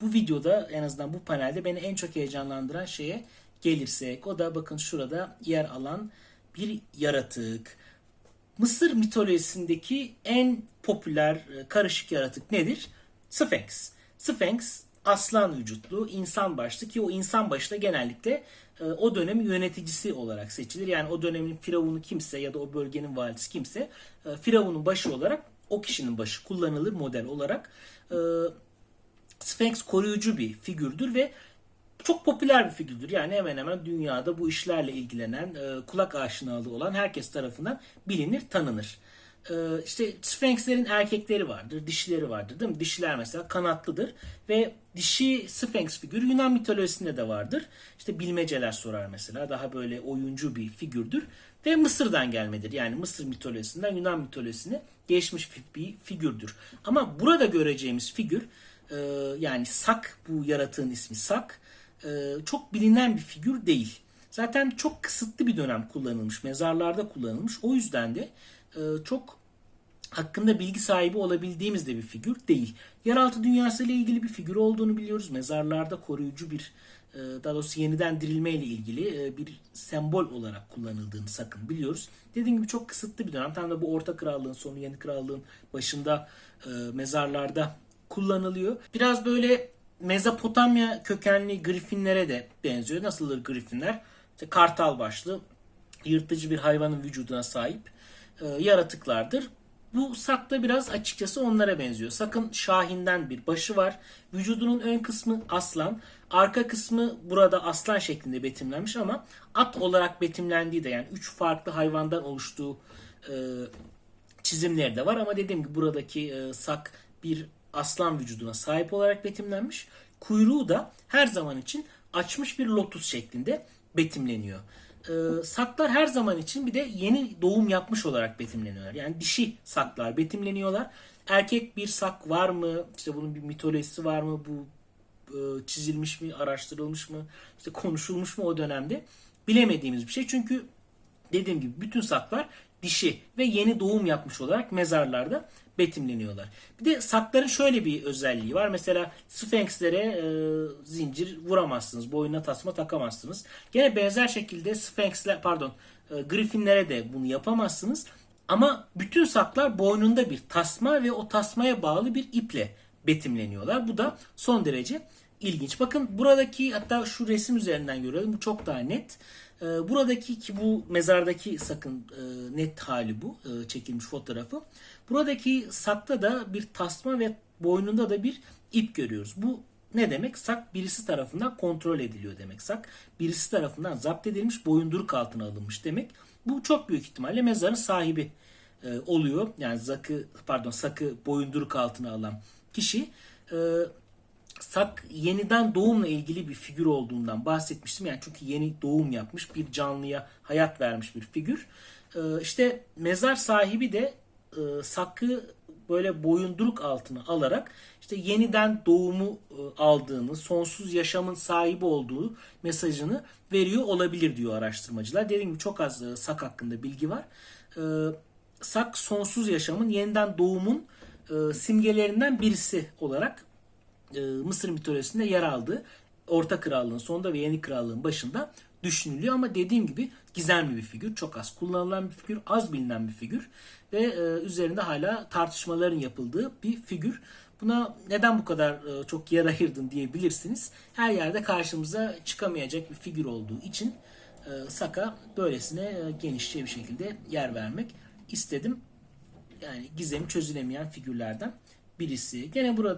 bu videoda en azından bu panelde beni en çok heyecanlandıran şeye gelirsek o da bakın şurada yer alan bir yaratık. Mısır mitolojisindeki en popüler e, karışık yaratık nedir? Sphinx. Sphinx aslan vücutlu, insan başlı ki o insan başı da genellikle e, o dönemin yöneticisi olarak seçilir. Yani o dönemin firavunu kimse ya da o bölgenin valisi kimse e, firavunun başı olarak o kişinin başı kullanılır model olarak. Sphinx koruyucu bir figürdür ve çok popüler bir figürdür. Yani hemen hemen dünyada bu işlerle ilgilenen, e, kulak aşinalığı olan herkes tarafından bilinir, tanınır. E, işte Sphinx'lerin erkekleri vardır, dişileri vardır değil mi? Dişiler mesela kanatlıdır ve dişi Sphinx figürü Yunan mitolojisinde de vardır. İşte bilmeceler sorar mesela. Daha böyle oyuncu bir figürdür ve Mısır'dan gelmedir. Yani Mısır mitolojisinden Yunan mitolojisine geçmiş bir figürdür. Ama burada göreceğimiz figür e, yani Sak bu yaratığın ismi Sak e, çok bilinen bir figür değil. Zaten çok kısıtlı bir dönem kullanılmış, mezarlarda kullanılmış. O yüzden de e, çok hakkında bilgi sahibi olabildiğimiz de bir figür değil. Yeraltı dünyası ile ilgili bir figür olduğunu biliyoruz. Mezarlarda koruyucu bir, e, daha doğrusu yeniden dirilme ile ilgili e, bir sembol olarak kullanıldığını sakın biliyoruz. Dediğim gibi çok kısıtlı bir dönem. Tam da bu Orta Krallığın sonu, Yeni Krallığın başında e, mezarlarda kullanılıyor. Biraz böyle Mezopotamya kökenli Griffinlere de benziyor. Nasıldır Griffinler? İşte kartal başlı, yırtıcı bir hayvanın vücuduna sahip e, yaratıklardır. Bu sak da biraz açıkçası onlara benziyor. Sakın şahinden bir başı var. Vücudunun ön kısmı aslan. Arka kısmı burada aslan şeklinde betimlenmiş ama at olarak betimlendiği de yani üç farklı hayvandan oluştuğu e, çizimleri de var. Ama dediğim gibi buradaki e, sak bir aslan vücuduna sahip olarak betimlenmiş. Kuyruğu da her zaman için açmış bir lotus şeklinde betimleniyor. Ee, saklar her zaman için bir de yeni doğum yapmış olarak betimleniyorlar. Yani dişi saklar betimleniyorlar. Erkek bir sak var mı? İşte bunun bir mitolojisi var mı? Bu e, çizilmiş mi, araştırılmış mı, işte konuşulmuş mu o dönemde? Bilemediğimiz bir şey. Çünkü dediğim gibi bütün saklar dişi ve yeni doğum yapmış olarak mezarlarda betimleniyorlar. Bir de sakların şöyle bir özelliği var. Mesela Sphinx'lere e, zincir vuramazsınız. Boynuna tasma takamazsınız. Gene benzer şekilde Sphinx'ler pardon e, Griffinlere de bunu yapamazsınız. Ama bütün saklar boynunda bir tasma ve o tasmaya bağlı bir iple betimleniyorlar. Bu da son derece ilginç. Bakın buradaki hatta şu resim üzerinden görelim. Bu çok daha net. Ee, buradaki ki bu mezardaki sakın e, net hali bu e, çekilmiş fotoğrafı. Buradaki sakta da bir tasma ve boynunda da bir ip görüyoruz. Bu ne demek? Sak birisi tarafından kontrol ediliyor demek. Sak birisi tarafından zapt edilmiş, boyunduruk altına alınmış demek. Bu çok büyük ihtimalle mezarın sahibi e, oluyor. Yani zakı pardon sakı boyunduruk altına alan kişi. Sak yeniden doğumla ilgili bir figür olduğundan bahsetmiştim. Yani çünkü yeni doğum yapmış bir canlıya hayat vermiş bir figür. Ee, işte mezar sahibi de e, Sak'ı böyle boyunduruk altına alarak işte yeniden doğumu e, aldığını, sonsuz yaşamın sahibi olduğu mesajını veriyor olabilir diyor araştırmacılar. Dediğim gibi çok az e, Sak hakkında bilgi var. E, Sak sonsuz yaşamın yeniden doğumun e, simgelerinden birisi olarak e, Mısır mitolojisinde yer aldığı Orta Krallığın sonunda ve Yeni Krallığın başında düşünülüyor ama dediğim gibi gizemli bir figür. Çok az kullanılan bir figür, az bilinen bir figür ve e, üzerinde hala tartışmaların yapıldığı bir figür. Buna neden bu kadar e, çok yer ayırdın diyebilirsiniz. Her yerde karşımıza çıkamayacak bir figür olduğu için e, Saka böylesine e, genişçe bir şekilde yer vermek istedim. Yani gizemi çözülemeyen figürlerden birisi. Gene burada